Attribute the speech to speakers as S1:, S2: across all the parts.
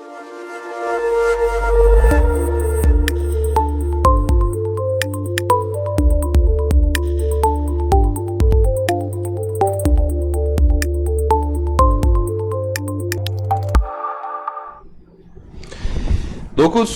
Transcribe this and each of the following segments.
S1: 9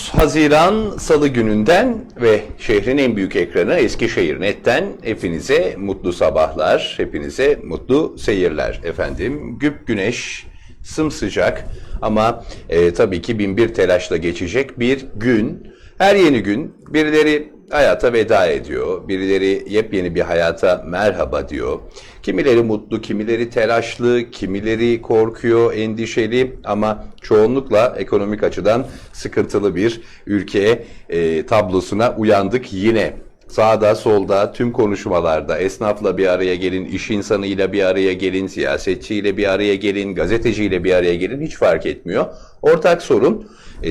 S1: Haziran Salı gününden ve şehrin en büyük ekranı Eskişehir Net'ten hepinize mutlu sabahlar, hepinize mutlu seyirler efendim. Güp güneş, sımsıcak ama e, tabii ki bin bir telaşla geçecek bir gün. Her yeni gün birileri hayata veda ediyor. Birileri yepyeni bir hayata merhaba diyor. Kimileri mutlu, kimileri telaşlı, kimileri korkuyor, endişeli ama çoğunlukla ekonomik açıdan sıkıntılı bir ülke e, tablosuna uyandık yine. Sağda, solda, tüm konuşmalarda esnafla bir araya gelin, iş insanıyla bir araya gelin, siyasetçiyle bir araya gelin, gazeteciyle bir araya gelin hiç fark etmiyor. Ortak sorun e,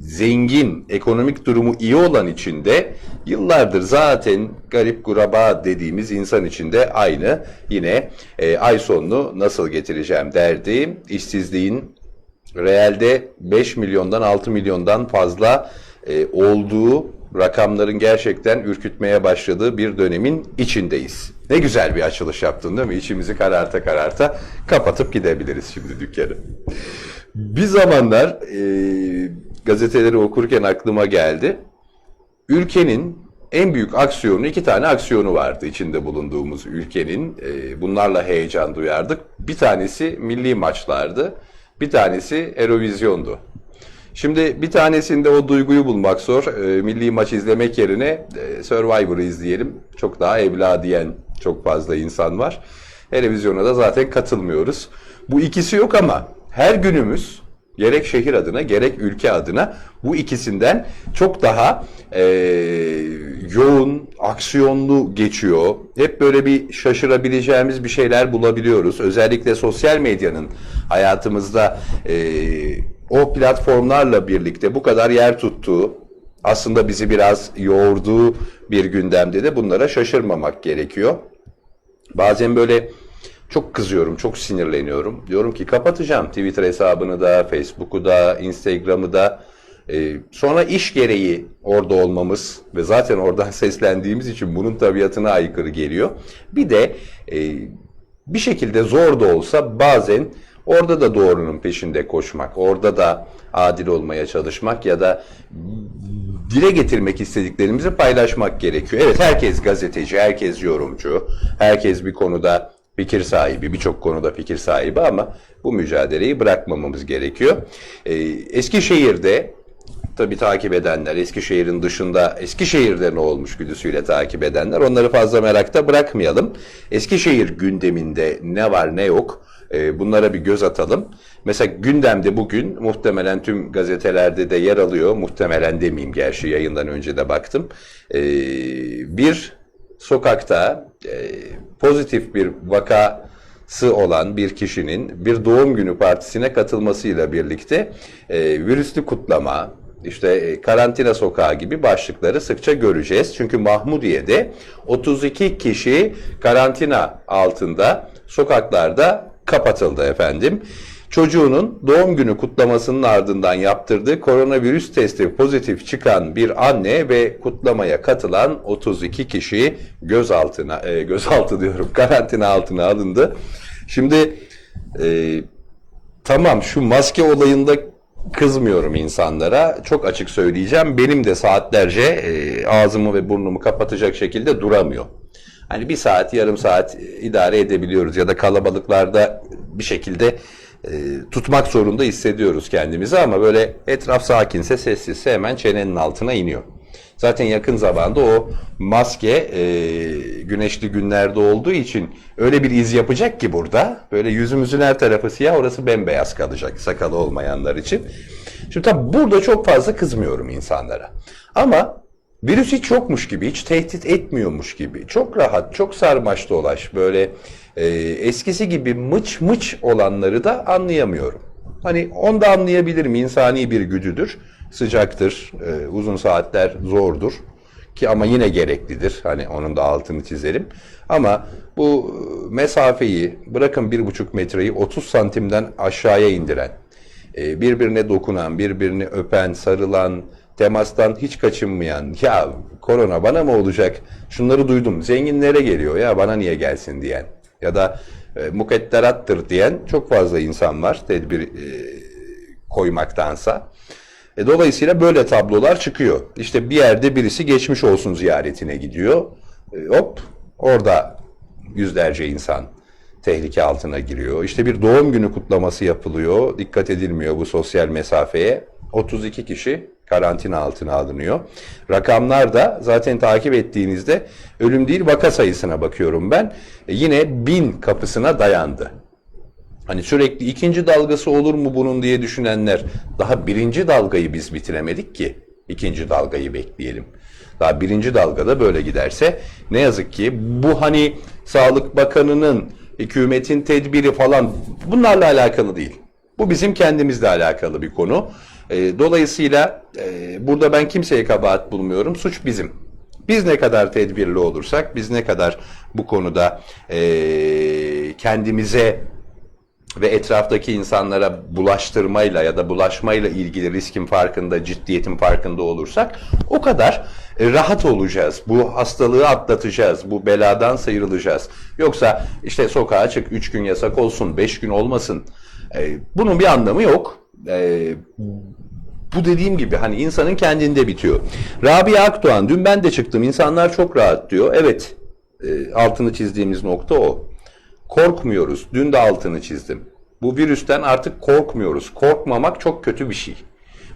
S1: zengin, ekonomik durumu iyi olan içinde yıllardır zaten garip kuraba dediğimiz insan içinde aynı yine e, ay sonunu nasıl getireceğim derdi. İşsizliğin realde 5 milyondan 6 milyondan fazla e, olduğu rakamların gerçekten ürkütmeye başladığı bir dönemin içindeyiz. Ne güzel bir açılış yaptın değil mi? İçimizi kararta kararta kapatıp gidebiliriz şimdi dükkanı. Bir zamanlar e, gazeteleri okurken aklıma geldi. Ülkenin en büyük aksiyonu, iki tane aksiyonu vardı içinde bulunduğumuz ülkenin. E, bunlarla heyecan duyardık. Bir tanesi milli maçlardı, bir tanesi Eurovizyondu. Şimdi bir tanesinde o duyguyu bulmak zor. E, milli maç izlemek yerine e, Survivor'ı izleyelim. Çok daha evla diyen çok fazla insan var. Televizyona da zaten katılmıyoruz. Bu ikisi yok ama her günümüz gerek şehir adına gerek ülke adına bu ikisinden çok daha e, yoğun, aksiyonlu geçiyor. Hep böyle bir şaşırabileceğimiz bir şeyler bulabiliyoruz. Özellikle sosyal medyanın hayatımızda e, o platformlarla birlikte bu kadar yer tuttuğu, aslında bizi biraz yoğurduğu bir gündemde de bunlara şaşırmamak gerekiyor. Bazen böyle çok kızıyorum, çok sinirleniyorum. Diyorum ki kapatacağım Twitter hesabını da, Facebook'u da, Instagram'ı da. Ee, sonra iş gereği orada olmamız ve zaten oradan seslendiğimiz için bunun tabiatına aykırı geliyor. Bir de e, bir şekilde zor da olsa bazen orada da doğrunun peşinde koşmak, orada da adil olmaya çalışmak ya da dile getirmek istediklerimizi paylaşmak gerekiyor. Evet herkes gazeteci, herkes yorumcu, herkes bir konuda fikir sahibi, birçok konuda fikir sahibi ama bu mücadeleyi bırakmamamız gerekiyor. Ee, Eskişehir'de tabii takip edenler, Eskişehir'in dışında Eskişehir'de ne olmuş güdüsüyle takip edenler onları fazla merakta bırakmayalım. Eskişehir gündeminde ne var ne yok e, bunlara bir göz atalım. Mesela gündemde bugün muhtemelen tüm gazetelerde de yer alıyor. Muhtemelen demeyeyim gerçi yayından önce de baktım. E, bir sokakta e, pozitif bir vakası olan bir kişinin bir doğum günü partisine katılmasıyla birlikte e, virüslü kutlama, işte e, karantina sokağı gibi başlıkları sıkça göreceğiz. Çünkü Mahmudiye'de 32 kişi karantina altında sokaklarda kapatıldı efendim. Çocuğunun doğum günü kutlamasının ardından yaptırdığı koronavirüs testi pozitif çıkan bir anne ve kutlamaya katılan 32 kişi gözaltına e, gözaltı diyorum karantina altına alındı. Şimdi e, tamam şu maske olayında kızmıyorum insanlara. Çok açık söyleyeceğim. Benim de saatlerce e, ağzımı ve burnumu kapatacak şekilde duramıyor. Hani bir saat, yarım saat idare edebiliyoruz ya da kalabalıklarda bir şekilde e, tutmak zorunda hissediyoruz kendimizi ama böyle etraf sakinse, sessizse hemen çenenin altına iniyor. Zaten yakın zamanda o maske e, güneşli günlerde olduğu için öyle bir iz yapacak ki burada. Böyle yüzümüzün her tarafı siyah, orası bembeyaz kalacak sakalı olmayanlar için. Şimdi tabii burada çok fazla kızmıyorum insanlara. Ama virüs hiç yokmuş gibi, hiç tehdit etmiyormuş gibi. Çok rahat, çok sarmaş dolaş böyle e, eskisi gibi mıç mıç olanları da anlayamıyorum. Hani onu da anlayabilirim. insani bir güdüdür. Sıcaktır, e, uzun saatler zordur ki ama yine gereklidir. Hani onun da altını çizelim. Ama bu mesafeyi bırakın bir buçuk metreyi 30 santimden aşağıya indiren e, birbirine dokunan, birbirini öpen, sarılan, temastan hiç kaçınmayan, ya korona bana mı olacak? Şunları duydum, zenginlere geliyor ya bana niye gelsin diyen ya da e, mukedderattır diyen çok fazla insan var tedbir e, koymaktansa. E, dolayısıyla böyle tablolar çıkıyor. İşte bir yerde birisi geçmiş olsun ziyaretine gidiyor. E, hop orada yüzlerce insan tehlike altına giriyor. İşte bir doğum günü kutlaması yapılıyor. Dikkat edilmiyor bu sosyal mesafeye. 32 kişi karantina altına alınıyor. Rakamlar da zaten takip ettiğinizde ölüm değil vaka sayısına bakıyorum ben. E, yine bin kapısına dayandı. Hani sürekli ikinci dalgası olur mu bunun diye düşünenler daha birinci dalgayı biz bitiremedik ki ikinci dalgayı bekleyelim. Daha birinci dalgada böyle giderse ne yazık ki bu hani Sağlık Bakanı'nın hükümetin tedbiri falan bunlarla alakalı değil. Bu bizim kendimizle alakalı bir konu. E, dolayısıyla e, burada ben kimseye kabahat bulmuyorum. Suç bizim. Biz ne kadar tedbirli olursak, biz ne kadar bu konuda e, kendimize ve etraftaki insanlara bulaştırmayla ya da bulaşmayla ilgili riskin farkında, ciddiyetin farkında olursak o kadar e, rahat olacağız. Bu hastalığı atlatacağız. Bu beladan sıyrılacağız. Yoksa işte sokağa çık 3 gün yasak olsun, 5 gün olmasın. E, bunun bir anlamı yok. Bu dediğim gibi hani insanın kendinde bitiyor. Rabia Akdoğan dün ben de çıktım. İnsanlar çok rahat diyor. Evet. e, altını çizdiğimiz nokta o. Korkmuyoruz. Dün de altını çizdim. Bu virüsten artık korkmuyoruz. Korkmamak çok kötü bir şey.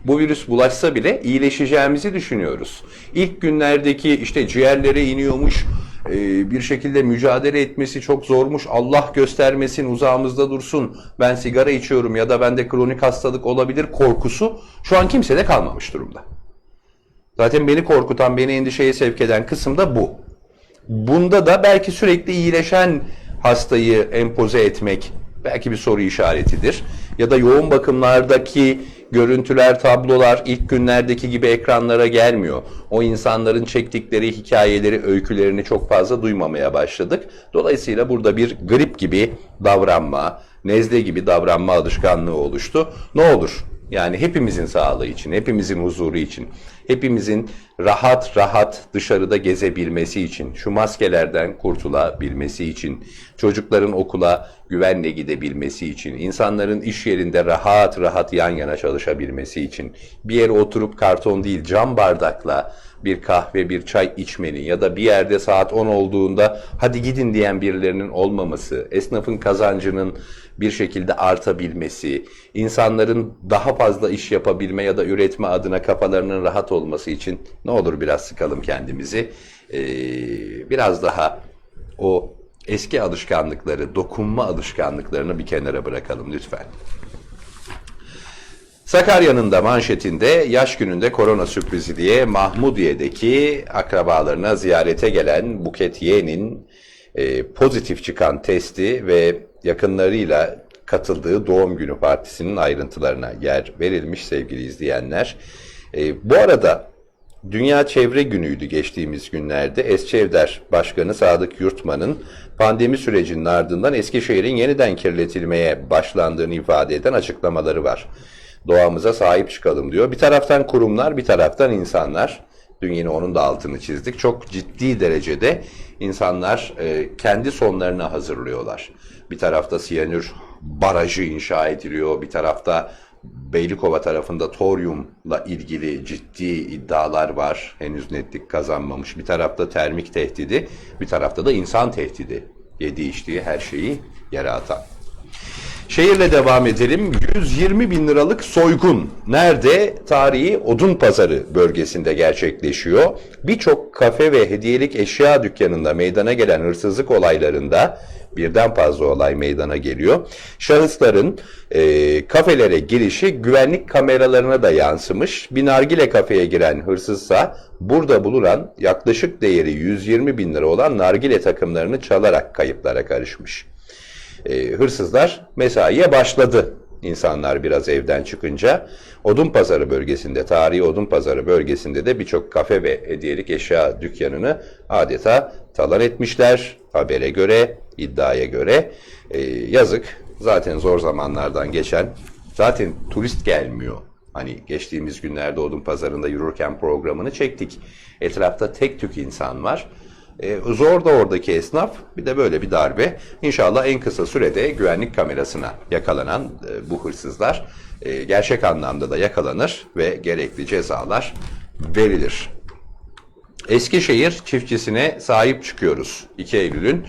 S1: Bu virüs bulaşsa bile iyileşeceğimizi düşünüyoruz. İlk günlerdeki işte ciğerlere iniyormuş, e, bir şekilde mücadele etmesi çok zormuş. Allah göstermesin, uzağımızda dursun. Ben sigara içiyorum ya da bende kronik hastalık olabilir korkusu şu an kimsede kalmamış durumda. Zaten beni korkutan, beni endişeye sevk eden kısım da bu. Bunda da belki sürekli iyileşen hastayı empoze etmek belki bir soru işaretidir. Ya da yoğun bakımlardaki görüntüler, tablolar ilk günlerdeki gibi ekranlara gelmiyor. O insanların çektikleri hikayeleri, öykülerini çok fazla duymamaya başladık. Dolayısıyla burada bir grip gibi davranma, nezle gibi davranma alışkanlığı oluştu. Ne olur? Yani hepimizin sağlığı için, hepimizin huzuru için, hepimizin rahat rahat dışarıda gezebilmesi için, şu maskelerden kurtulabilmesi için, çocukların okula güvenle gidebilmesi için, insanların iş yerinde rahat rahat yan yana çalışabilmesi için, bir yere oturup karton değil cam bardakla bir kahve, bir çay içmenin ya da bir yerde saat 10 olduğunda hadi gidin diyen birilerinin olmaması, esnafın kazancının bir şekilde artabilmesi, insanların daha fazla iş yapabilme ya da üretme adına kafalarının rahat olması için ne olur biraz sıkalım kendimizi. Ee, biraz daha o eski alışkanlıkları, dokunma alışkanlıklarını bir kenara bırakalım lütfen. Sakarya'nın da manşetinde yaş gününde korona sürprizi diye Mahmudiye'deki akrabalarına ziyarete gelen Buket Y'nin e, pozitif çıkan testi ve yakınlarıyla katıldığı doğum günü partisinin ayrıntılarına yer verilmiş sevgili izleyenler. E, bu arada Dünya Çevre Günü'ydü geçtiğimiz günlerde. Esçevder Başkanı Sadık Yurtman'ın pandemi sürecinin ardından Eskişehir'in yeniden kirletilmeye başlandığını ifade eden açıklamaları var. Doğamıza sahip çıkalım diyor. Bir taraftan kurumlar, bir taraftan insanlar. Dün yine onun da altını çizdik. Çok ciddi derecede insanlar e, kendi sonlarına hazırlıyorlar. Bir tarafta siyanür barajı inşa ediliyor, bir tarafta Beylikova tarafında toryumla ilgili ciddi iddialar var. Henüz netlik kazanmamış. Bir tarafta termik tehdidi, bir tarafta da insan tehdidi. Yediği içtiği her şeyi yere atan. Şehirle devam edelim. 120 bin liralık soygun nerede? Tarihi Odun Pazarı bölgesinde gerçekleşiyor. Birçok kafe ve hediyelik eşya dükkanında meydana gelen hırsızlık olaylarında birden fazla olay meydana geliyor. Şahısların e, kafelere girişi güvenlik kameralarına da yansımış. Bir nargile kafeye giren hırsızsa burada bulunan yaklaşık değeri 120 bin lira olan nargile takımlarını çalarak kayıplara karışmış e, hırsızlar mesaiye başladı. İnsanlar biraz evden çıkınca Odun Pazarı bölgesinde, tarihi Odun Pazarı bölgesinde de birçok kafe ve hediyelik eşya dükkanını adeta talan etmişler. Habere göre, iddiaya göre e, yazık zaten zor zamanlardan geçen Zaten turist gelmiyor. Hani geçtiğimiz günlerde Odun Pazarı'nda yürürken programını çektik. Etrafta tek tük insan var. E, zor da oradaki esnaf bir de böyle bir darbe. İnşallah en kısa sürede güvenlik kamerasına yakalanan e, bu hırsızlar e, gerçek anlamda da yakalanır ve gerekli cezalar verilir. Eskişehir çiftçisine sahip çıkıyoruz. 2 Eylül'ün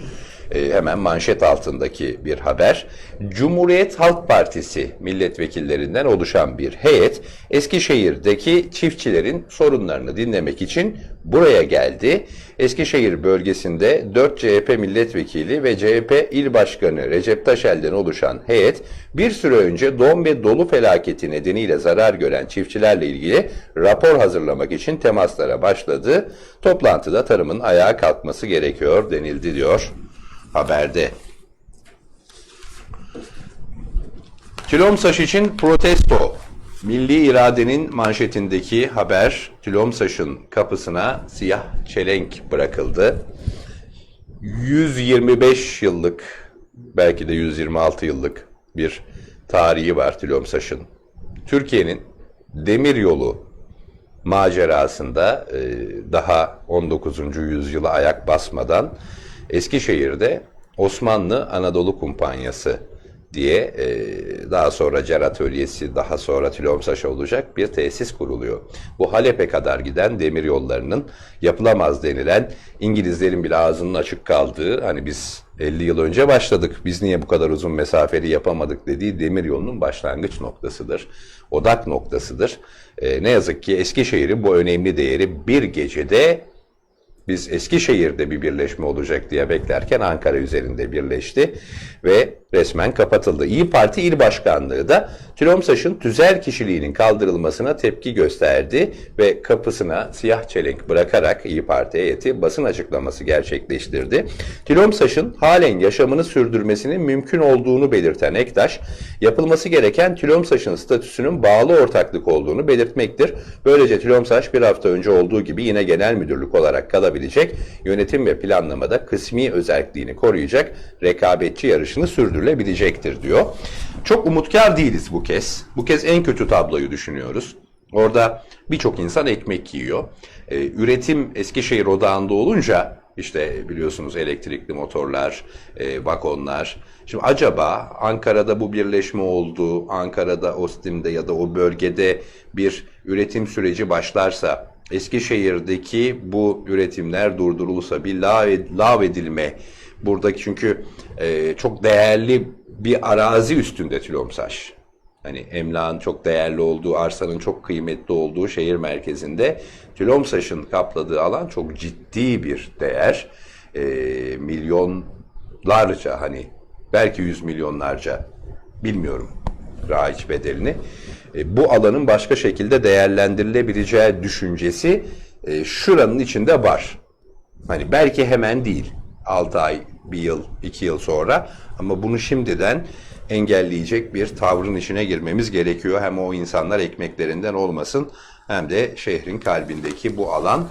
S1: e, hemen manşet altındaki bir haber. Cumhuriyet Halk Partisi milletvekillerinden oluşan bir heyet Eskişehir'deki çiftçilerin sorunlarını dinlemek için buraya geldi. Eskişehir bölgesinde 4 CHP milletvekili ve CHP il başkanı Recep Taşel'den oluşan heyet bir süre önce don ve dolu felaketi nedeniyle zarar gören çiftçilerle ilgili rapor hazırlamak için temaslara başladı. Toplantıda tarımın ayağa kalkması gerekiyor denildi diyor haberde. Tülomsaş için protesto. Milli iradenin manşetindeki haber Tülomsaş'ın kapısına siyah çelenk bırakıldı. 125 yıllık belki de 126 yıllık bir tarihi var Tülomsaş'ın. Türkiye'nin demir yolu macerasında daha 19. yüzyıla ayak basmadan Eskişehir'de Osmanlı Anadolu Kumpanyası diye e, daha sonra Cer Atölyesi, daha sonra Tülomsaş olacak bir tesis kuruluyor. Bu Halep'e kadar giden demir yollarının yapılamaz denilen İngilizlerin bile ağzının açık kaldığı hani biz 50 yıl önce başladık biz niye bu kadar uzun mesafeli yapamadık dediği demir yolunun başlangıç noktasıdır. Odak noktasıdır. E, ne yazık ki Eskişehir'in bu önemli değeri bir gecede biz Eskişehir'de bir birleşme olacak diye beklerken Ankara üzerinde birleşti ve resmen kapatıldı. İyi Parti İl Başkanlığı da Tülomsaş'ın tüzel kişiliğinin kaldırılmasına tepki gösterdi ve kapısına siyah çelenk bırakarak İyi Parti heyeti basın açıklaması gerçekleştirdi. Tülomsaş'ın halen yaşamını sürdürmesinin mümkün olduğunu belirten Ektaş, yapılması gereken Tülomsaş'ın statüsünün bağlı ortaklık olduğunu belirtmektir. Böylece Tülomsaş bir hafta önce olduğu gibi yine genel müdürlük olarak kalabilecek, yönetim ve planlamada kısmi özelliğini koruyacak, rekabetçi yarışını sürdürülebilecektir diyor. Çok umutkar değiliz bu kez. Bu kez en kötü tabloyu düşünüyoruz. Orada birçok insan ekmek yiyor. Ee, üretim Eskişehir odağında olunca işte biliyorsunuz elektrikli motorlar, e, vagonlar. Şimdi acaba Ankara'da bu birleşme oldu, Ankara'da, Ostim'de ya da o bölgede bir üretim süreci başlarsa, Eskişehir'deki bu üretimler durdurulursa, bir lav edilme, buradaki çünkü e, çok değerli bir arazi üstünde Tülomsaş. Hani emlakın çok değerli olduğu, arsanın çok kıymetli olduğu şehir merkezinde Tülomsaş'ın kapladığı alan çok ciddi bir değer. E, milyonlarca hani belki yüz milyonlarca bilmiyorum raiç bedelini. E, bu alanın başka şekilde değerlendirilebileceği düşüncesi e, şuranın içinde var. Hani belki hemen değil. 6 ay, 1 yıl, 2 yıl sonra ama bunu şimdiden engelleyecek bir tavrın içine girmemiz gerekiyor. Hem o insanlar ekmeklerinden olmasın hem de şehrin kalbindeki bu alan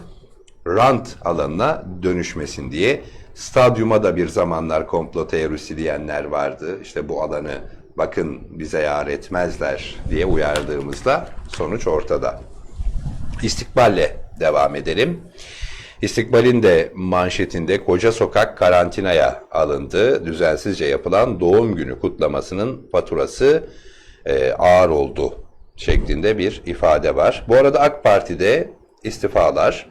S1: rant alanına dönüşmesin diye. Stadyuma da bir zamanlar komplo teorisi diyenler vardı. İşte bu alanı bakın bize yar etmezler diye uyardığımızda sonuç ortada. İstikballe devam edelim. İstikbal'in de manşetinde koca sokak karantinaya alındı. Düzensizce yapılan doğum günü kutlamasının faturası e, ağır oldu şeklinde bir ifade var. Bu arada AK Parti'de istifalar.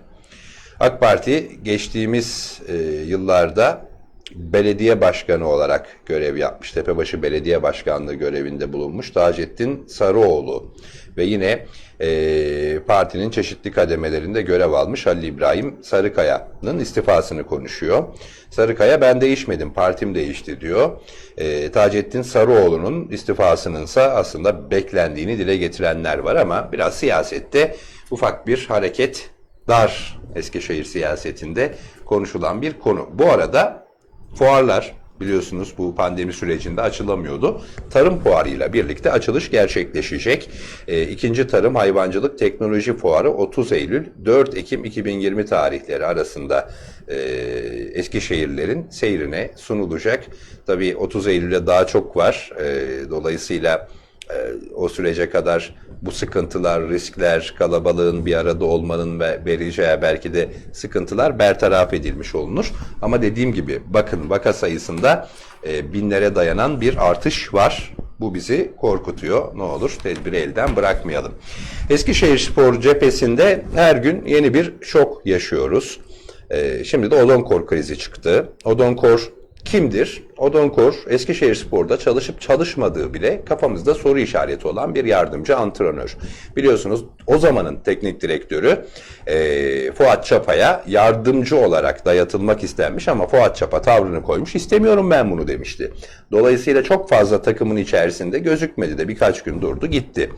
S1: AK Parti geçtiğimiz e, yıllarda belediye başkanı olarak görev yapmış. Tepebaşı Belediye Başkanlığı görevinde bulunmuş Taceddin Sarıoğlu ve yine e, partinin çeşitli kademelerinde görev almış Halil İbrahim Sarıkaya'nın istifasını konuşuyor. Sarıkaya ben değişmedim, partim değişti diyor. E, Taceddin Sarıoğlu'nun istifasınınsa aslında beklendiğini dile getirenler var ama biraz siyasette ufak bir hareket dar Eskişehir siyasetinde konuşulan bir konu. Bu arada Fuarlar biliyorsunuz bu pandemi sürecinde açılamıyordu. Tarım fuarıyla birlikte açılış gerçekleşecek. E, ikinci Tarım Hayvancılık Teknoloji Fuarı 30 Eylül 4 Ekim 2020 tarihleri arasında e, Eskişehirlerin seyrine sunulacak. Tabii 30 Eylül'e daha çok var. E, dolayısıyla o sürece kadar bu sıkıntılar, riskler, kalabalığın bir arada olmanın ve vereceği belki de sıkıntılar bertaraf edilmiş olunur. Ama dediğim gibi bakın vaka sayısında e, binlere dayanan bir artış var. Bu bizi korkutuyor. Ne olur tedbiri elden bırakmayalım. Eskişehir Spor cephesinde her gün yeni bir şok yaşıyoruz. Ee, şimdi de Odonkor krizi çıktı. Odonkor kimdir? Odonkor Eskişehir Spor'da çalışıp çalışmadığı bile kafamızda soru işareti olan bir yardımcı antrenör. Biliyorsunuz o zamanın teknik direktörü e, Fuat Çapa'ya yardımcı olarak dayatılmak istenmiş ama Fuat Çapa tavrını koymuş. İstemiyorum ben bunu demişti. Dolayısıyla çok fazla takımın içerisinde gözükmedi de birkaç gün durdu gitti.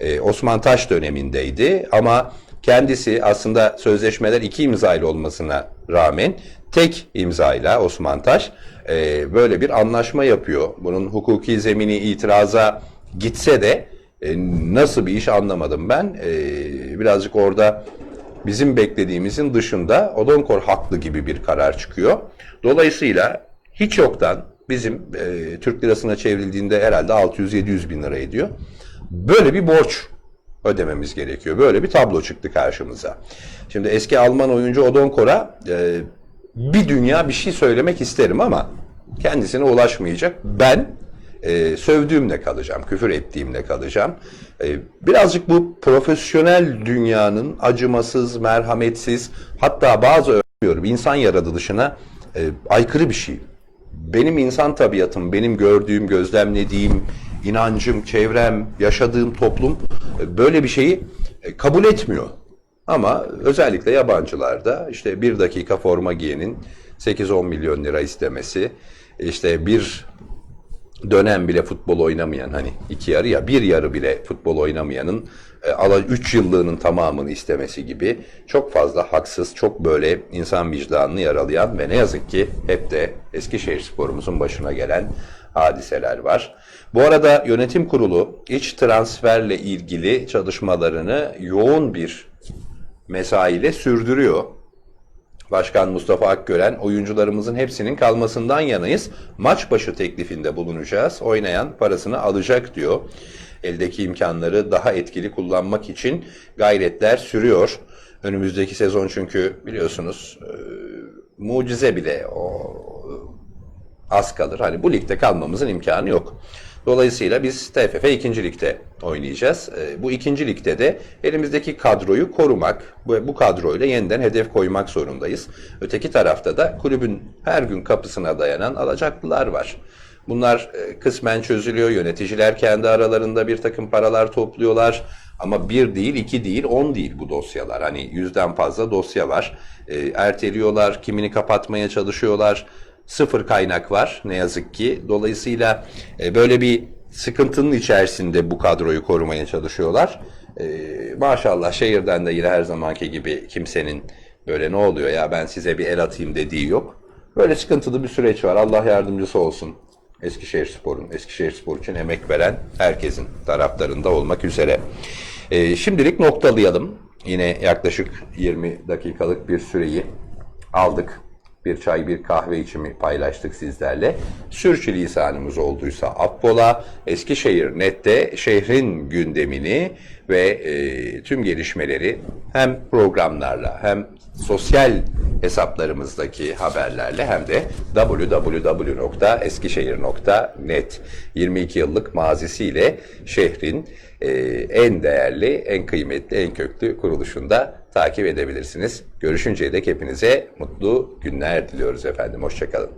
S1: E, Osman Taş dönemindeydi ama kendisi aslında sözleşmeler iki imzayla olmasına rağmen tek imzayla Osman Taş e, böyle bir anlaşma yapıyor. Bunun hukuki zemini itiraza gitse de e, nasıl bir iş anlamadım ben. E, birazcık orada bizim beklediğimizin dışında Odonkor haklı gibi bir karar çıkıyor. Dolayısıyla hiç yoktan bizim e, Türk lirasına çevrildiğinde herhalde 600-700 bin lira ediyor. Böyle bir borç ödememiz gerekiyor. Böyle bir tablo çıktı karşımıza. Şimdi eski Alman oyuncu Odonkor'a e, bir dünya bir şey söylemek isterim ama kendisine ulaşmayacak. Ben e, sövdüğümle kalacağım, küfür ettiğimle kalacağım. E, birazcık bu profesyonel dünyanın acımasız, merhametsiz, hatta bazı örüyorum insan yaratılışına e, aykırı bir şey. Benim insan tabiatım, benim gördüğüm, gözlemlediğim, inancım, çevrem, yaşadığım toplum e, böyle bir şeyi e, kabul etmiyor. Ama özellikle yabancılarda işte bir dakika forma giyenin 8-10 milyon lira istemesi, işte bir dönem bile futbol oynamayan hani iki yarı ya bir yarı bile futbol oynamayanın e, ala 3 yıllığının tamamını istemesi gibi çok fazla haksız, çok böyle insan vicdanını yaralayan ve ne yazık ki hep de Eskişehir sporumuzun başına gelen hadiseler var. Bu arada yönetim kurulu iç transferle ilgili çalışmalarını yoğun bir mesaiyle sürdürüyor. Başkan Mustafa Akgören oyuncularımızın hepsinin kalmasından yanayız. Maç başı teklifinde bulunacağız. Oynayan parasını alacak diyor. Eldeki imkanları daha etkili kullanmak için gayretler sürüyor. Önümüzdeki sezon çünkü biliyorsunuz e, mucize bile o az kalır. Hani bu ligde kalmamızın imkanı yok. Dolayısıyla biz TFF 2. Lig'de oynayacağız. E, bu 2. Lig'de de elimizdeki kadroyu korumak ve bu kadroyla yeniden hedef koymak zorundayız. Öteki tarafta da kulübün her gün kapısına dayanan alacaklılar var. Bunlar e, kısmen çözülüyor. Yöneticiler kendi aralarında bir takım paralar topluyorlar. Ama bir değil, iki değil, on değil bu dosyalar. Hani yüzden fazla dosya var. E, erteliyorlar, kimini kapatmaya çalışıyorlar sıfır kaynak var ne yazık ki. Dolayısıyla e, böyle bir sıkıntının içerisinde bu kadroyu korumaya çalışıyorlar. E, maşallah şehirden de yine her zamanki gibi kimsenin böyle ne oluyor ya ben size bir el atayım dediği yok. Böyle sıkıntılı bir süreç var. Allah yardımcısı olsun. Eskişehir Spor'un, Eskişehir Spor için emek veren herkesin taraftarında olmak üzere. E, şimdilik noktalayalım. Yine yaklaşık 20 dakikalık bir süreyi aldık bir çay bir kahve içimi paylaştık sizlerle. Sürçülisanımız olduysa affola. Eskişehir Net'te şehrin gündemini ve e, tüm gelişmeleri hem programlarla hem sosyal hesaplarımızdaki haberlerle hem de www.eskişehir.net 22 yıllık mazisiyle şehrin e, en değerli, en kıymetli, en köklü kuruluşunda takip edebilirsiniz. Görüşünceye dek hepinize mutlu günler diliyoruz efendim. Hoşçakalın.